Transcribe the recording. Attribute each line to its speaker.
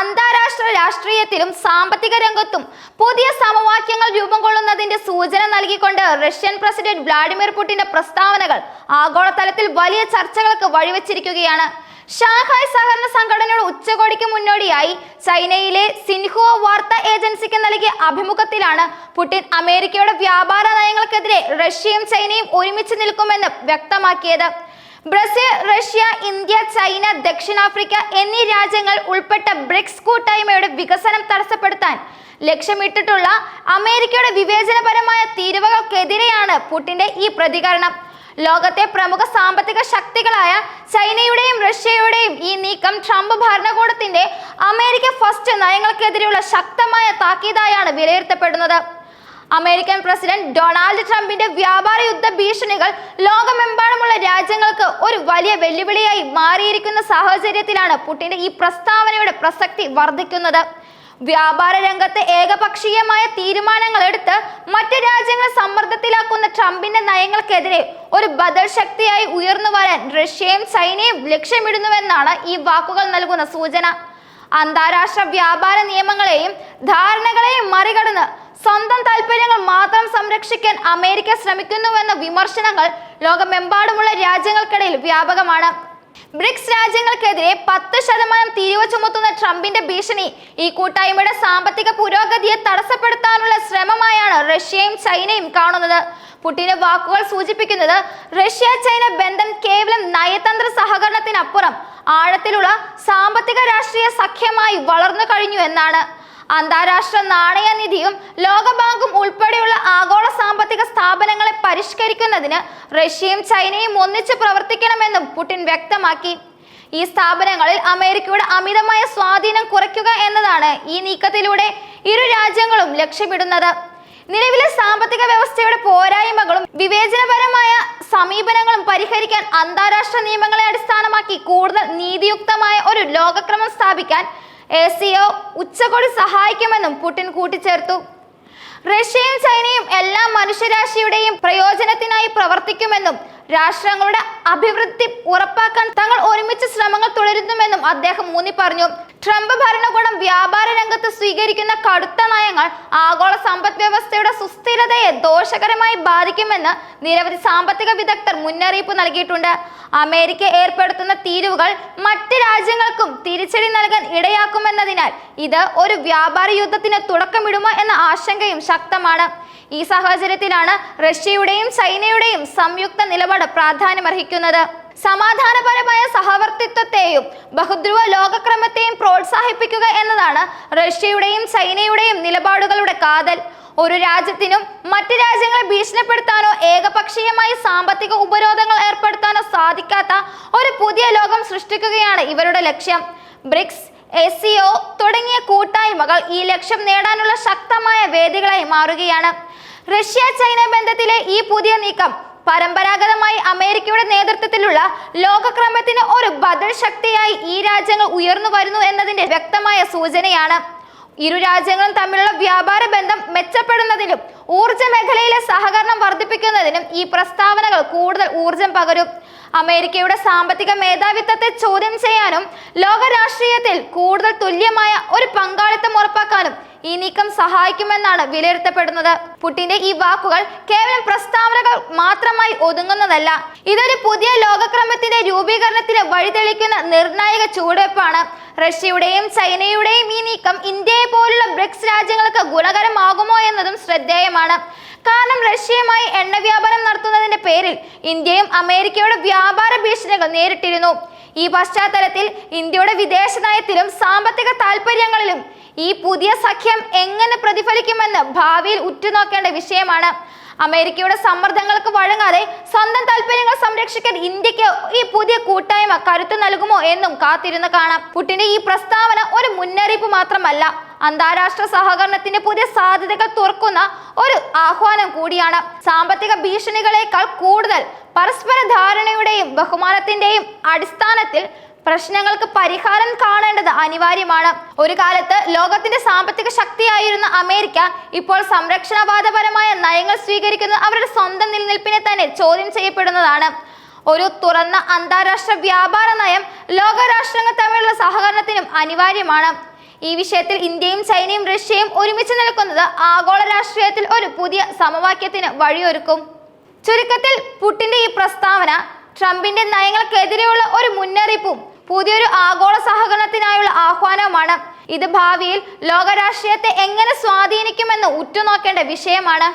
Speaker 1: അന്താരാഷ്ട്ര രാഷ്ട്രീയത്തിലും സാമ്പത്തിക രംഗത്തും പുതിയ സമവാക്യങ്ങൾ രൂപം കൊള്ളുന്നതിന്റെ സൂചന നൽകിക്കൊണ്ട് റഷ്യൻ പ്രസിഡന്റ് വ്ളാഡിമിർ പുടിന്റെ പ്രസ്താവനകൾ ആഗോളതലത്തിൽ വലിയ ചർച്ചകൾക്ക് വഴിവെച്ചിരിക്കുകയാണ്. ഷാങ്ഹായ് സഹകരണ സംഘടനയുടെ ഉച്ചകോടിക്ക് മുന്നോടിയായി ചൈനയിലെ സിൻഹുവ വാർത്താ ഏജൻസിക്ക് നൽകിയ അഭിമുഖത്തിലാണ് പുടിൻ അമേരിക്കയുടെ വ്യാപാര നയങ്ങൾക്കെതിരെ റഷ്യയും ചൈനയും ഒരുമിച്ച് നിൽക്കുമെന്ന് വ്യക്തമാക്കിയത്. ബ്രസീൽ റഷ്യ ഇന്ത്യ ചൈന ദക്ഷിണാഫ്രിക്ക എന്നീ രാജ്യങ്ങൾ ഉൾപ്പെട്ട ബ്രിക്സ് കൂട്ടായ്മയുടെ വികസനം തടസ്സപ്പെടുത്താൻ ലക്ഷ്യമിട്ടിട്ടുള്ള അമേരിക്കയുടെ വിവേചനപരമായ തീരുവകൾക്കെതിരെയാണ് പുടിന്റെ ഈ പ്രതികരണം. ലോകത്തെ പ്രമുഖ സാമ്പത്തിക ശക്തികളായ ചൈനയുടെയും റഷ്യയുടെയും ഈ നീക്കം ട്രംപ് ഭരണകൂടത്തിന്റെ അമേരിക്ക ഫസ്റ്റ് നയങ്ങൾക്കെതിരെയുള്ള ശക്തമായ താക്കീതായാണ് വിലയിരുത്തപ്പെടുന്നത്. അമേരിക്കൻ പ്രസിഡന്റ് ഡൊണാൾഡ് ട്രംപിന്റെ വ്യാപാര യുദ്ധ ഭീഷണികൾ ലോകമെമ്പാടുമുള്ള രാജ്യങ്ങൾക്ക് ഒരു വലിയ വെല്ലുവിളിയായി മാറിയിരിക്കുന്ന സാഹചര്യത്തിലാണ് പുടിന്റെ ഈ പ്രസ്താവനയുടെ പ്രസക്തി വർദ്ധിക്കുന്നത്. വ്യാപാര രംഗത്ത് ഏകപക്ഷീയമായ തീരുമാനങ്ങൾ എടുത്ത് മറ്റ് രാജ്യങ്ങൾ സമ്മർദ്ദത്തിലാക്കുന്ന ട്രംപിന്റെ നയങ്ങൾക്കെതിരെ ഒരു ബദൽ ശക്തിയായി ഉയർന്നു വരാൻ റഷ്യയും ചൈനയും ലക്ഷ്യമിടുന്നുവെന്നാണ് ഈ വാക്കുകൾ നൽകുന്ന സൂചന. അന്താരാഷ്ട്ര വ്യാപാര നിയമങ്ങളെയും ധാരണകളെയും മറികടന്ന് സ്വന്തം താല്പര്യങ്ങൾ മാത്രം സംരക്ഷിക്കാൻ അമേരിക്ക ശ്രമിക്കുന്നുവെന്ന വിമർശനങ്ങൾ ലോകമെമ്പാടുമുള്ള രാജ്യങ്ങൾക്കിടയിൽ വ്യാപകമാണ്. ബ്രിക്സ് രാജ്യങ്ങൾക്കെതിരെ പത്ത് ശതമാനം തീരുവ ചുമത്തുന്ന ട്രംപിന്റെ ഭീഷണി ഈ കൂട്ടായ്മയുടെ സാമ്പത്തിക പുരോഗതിയെ തടസ്സപ്പെടുത്താനുള്ള ശ്രമമായാണ് റഷ്യയും ചൈനയും കാണുന്നത്. പുടിന്റെ വാക്കുകൾ സൂചിപ്പിക്കുന്നത് റഷ്യ ചൈന ബന്ധം കേവലം നയതന്ത്ര സഹകരണത്തിനപ്പുറം ആഴത്തിലുള്ള സാമ്പത്തിക രാഷ്ട്രീയ സഖ്യമായി വളർന്നു കഴിഞ്ഞു എന്നാണ്. അന്താരാഷ്ട്ര നാണയനിധിയും ലോകബാങ്കും ഉൾപ്പെടെയുള്ള ആഗോള സാമ്പത്തിക സ്ഥാപനങ്ങളെ പരിഷ്കരിക്കുന്നതിന് റഷ്യയും ചൈനയും ഒന്നിച്ച് പ്രവർത്തിക്കണമെന്നും പുടിൻ വ്യക്തമാക്കി. ഈ സ്ഥാപനങ്ങളിൽ അമേരിക്കയുടെ അമിതമായ സ്വാധീനം കുറയ്ക്കുക എന്നതാണ് ഈ നീക്കത്തിലൂടെ ഇരു രാജ്യങ്ങളും ലക്ഷ്യമിടുന്നത്. നിലവിലെ സാമ്പത്തിക വ്യവസ്ഥയുടെ പോരായ്മകളും വിവേചനപരമായ സമീപനങ്ങളും പരിഹരിക്കാൻ അന്താരാഷ്ട്ര നിയമങ്ങളെ അടിസ്ഥാനമാക്കി കൂടുതൽ നീതിയുക്തമായ ഒരു ലോകക്രമം സ്ഥാപിക്കാൻ എ സി ഒ ഉച്ചകോടി സഹായിക്കുമെന്നും പുടിൻ കൂട്ടിച്ചേർത്തു. റഷ്യയും ചൈനയും എല്ലാ മനുഷ്യരാശിയുടെയും പ്രയോജനത്തിനായി പ്രവർത്തിക്കുമെന്നും രാഷ്ട്രങ്ങളുടെ അഭിവൃദ്ധി ഉറപ്പാക്കാൻ തങ്ങൾ ഒരുമിച്ച് ശ്രമങ്ങൾ തുടരുന്നുമെന്നും അദ്ദേഹം ഊന്നി പറഞ്ഞു ട്രംപ് ഭരണകൂടം വ്യാപാര രംഗത്ത് സ്വീകരിക്കുന്ന കടുത്ത നയങ്ങൾ ആഗോള സമ്പദ് വ്യവസ്ഥയുടെ സുസ്ഥിരതയെ ദോഷകരമായി ബാധിക്കുമെന്ന് നിരവധി സാമ്പത്തിക വിദഗ്ധർ മുന്നറിയിപ്പ് നൽകിയിട്ടുണ്ട്. അമേരിക്ക ഏർപ്പെടുത്തുന്ന തീരുവകൾ മറ്റ് രാജ്യങ്ങൾക്കും തിരിച്ചടി നൽകാൻ ഇടയാക്കുമെന്നതിനാൽ ഇത് ഒരു വ്യാപാര യുദ്ധത്തിന് തുടക്കമിടുമോ എന്ന ആശങ്കയും ശക്തമാണ്. ഈ സാഹചര്യത്തിലാണ് റഷ്യയുടെയും ചൈനയുടെയും സംയുക്ത നിലപാട് പ്രാധാന്യമർഹിക്കുന്നത്. സമാധാനപരമായ സഹവർത്തിത്വത്തെയും ബഹുദ്രുവ ലോകക്രമത്തെയും പ്രോത്സാഹിപ്പിക്കുക എന്നതാണ് റഷ്യയുടെയും ചൈനയുടെയും നിലപാടുകളുടെ കാതൽ. ഒരു രാജ്യത്തിനും മറ്റ് രാജ്യങ്ങളെ ഭീഷണിപ്പെടുത്താനോ ഏകപക്ഷീയമായി സാമ്പത്തിക ഉപരോധങ്ങൾ ഏർപ്പെടുത്താനോ സാധിക്കാത്ത ഒരു പുതിയ ലോകം സൃഷ്ടിക്കുകയാണ് ഇവരുടെ ലക്ഷ്യം. ബ്രിക്സ് എസ് തുടങ്ങിയ കൂട്ടായ്മകൾ ഈ ലക്ഷ്യം നേടാനുള്ള ശക്തമായ വേദികളായി മാറുകയാണ്. റഷ്യ ചൈന ബന്ധത്തിലെ ഈ പുതിയ നീക്കം പരമ്പരാഗതമായി അമേരിക്കയുടെ നേതൃത്വത്തിലുള്ള ലോകക്രമത്തിന് ഒരു ബദൽ ശക്തിയായി ഈ രാജ്യങ്ങൾ ഉയർന്നു വരുന്നു എന്നതിന്റെ വ്യക്തമായ സൂചനയാണ്. ഇരു രാജ്യങ്ങളും തമ്മിലുള്ള വ്യാപാര ബന്ധം മെച്ചപ്പെടുന്നതിനും ഊർജ മേഖലയിലെ സഹകരണം വർദ്ധിപ്പിക്കുന്നതിനും ഈ പ്രസ്താവനകൾ കൂടുതൽ ഊർജം പകരും. അമേരിക്കയുടെ സാമ്പത്തിക മേധാവിത്വത്തെ ചോദ്യം ചെയ്യാനും ലോക രാഷ്ട്രീയത്തിൽ കൂടുതൽ തുല്യമായ ഒരു പങ്കാളിത്തം ഉറപ്പാക്കാനും ഈ നീക്കം സഹായിക്കുമെന്നാണ് വിലയിരുത്തപ്പെടുന്നത്. പുടിന്റെ ഈ വാക്കുകൾ കേവലം പ്രസ്താവനകൾ മാത്രമായി ഒതുങ്ങുന്നതല്ല ഇതൊരു പുതിയ ലോകക്രമത്തിന്റെ രൂപീകരണത്തിന് വഴിതെളിക്കുന്ന നിർണായക ചുവടുവെപ്പാണ്. റഷ്യയുടെയും ചൈനയുടെയും ഈ നീക്കം ഇന്ത്യയെ പോലുള്ള ബ്രിക്സ് രാജ്യങ്ങൾക്ക് ഗുണകരമാകുമോ എന്നതും ശ്രദ്ധേയമാണ്. കാരണം റഷ്യയുമായി എണ്ണ വ്യാപാരം നടത്തുന്നതിന്റെ പേരിൽ ഇന്ത്യയും അമേരിക്കയുടെ വ്യാപാര ഭീഷണികൾ നേരിട്ടിരുന്നു. ഈ പശ്ചാത്തലത്തിൽ ഇന്ത്യയുടെ വിദേശ നയത്തിലും സാമ്പത്തിക താൽപര്യങ്ങളിലും ഈ പുതിയ സഖ്യം എങ്ങനെ പ്രതിഫലിക്കുമെന്ന് ഭാവിയിൽ ഉറ്റുനോക്കേണ്ട വിഷയമാണ്. അമേരിക്കയുടെ സമ്മർദ്ദങ്ങൾക്ക് വഴങ്ങാതെ സ്വന്തം താല്പര്യങ്ങൾ സംരക്ഷിക്കാൻ ഇന്ത്യയ്ക്ക് ഈ പുതിയ കൂട്ടായ്മ കരുത്തു നൽകുമോ എന്നും കാത്തിരുന്ന് കാണാം. പുട്ടിന്റെ ഈ പ്രസ്താവന ഒരു മുന്നറിയിപ്പ് മാത്രമല്ല. അന്താരാഷ്ട്ര സഹകരണത്തിന്റെ പുതിയ സാധ്യതകൾ തുറക്കുന്ന ഒരു ആഹ്വാനം കൂടിയാണ്. സാമ്പത്തിക ഭീഷണികളെക്കാൾ കൂടുതൽ പരസ്പര ധാരണയുടെയും ബഹുമാനത്തിന്റെയും അടിസ്ഥാനത്തിൽ പ്രശ്നങ്ങൾക്ക് പരിഹാരം കാണേണ്ടത് അനിവാര്യമാണ്. ഒരു കാലത്ത് ലോകത്തിന്റെ സാമ്പത്തിക ശക്തിയായിരുന്ന അമേരിക്ക ഇപ്പോൾ സംരക്ഷണവാദപരമായ നയങ്ങൾ സ്വീകരിക്കുന്നത് അവരുടെ സ്വന്തം നിലനിൽപ്പിനെ തന്നെ ചോദ്യം ചെയ്യപ്പെടുന്നതാണ്. ഒരു തുറന്ന അന്താരാഷ്ട്ര വ്യാപാര നയം ലോകരാഷ്ട്രങ്ങൾ തമ്മിലുള്ള സഹകരണത്തിനും അനിവാര്യമാണ്. ഈ വിഷയത്തിൽ ഇന്ത്യയും ചൈനയും റഷ്യയും ഒരുമിച്ച് നിൽക്കുന്നത് ആഗോള രാഷ്ട്രീയത്തിൽ ഒരു പുതിയ സമവാക്യത്തിന് വഴിയൊരുക്കും. ചുരുക്കത്തിൽ പുട്ടിന്റെ ഈ പ്രസ്താവന ട്രംപിന്റെ നയങ്ങൾക്കെതിരെയുള്ള ഒരു മുന്നറിയിപ്പും പുതിയൊരു ആഗോള സഹകരണത്തിനായുള്ള ആഹ്വാനവുമാണ്. ഇത് ഭാവിയിൽ ലോകരാഷ്ട്രീയത്തെ എങ്ങനെ സ്വാധീനിക്കുമെന്ന് ഉറ്റുനോക്കേണ്ട വിഷയമാണ്.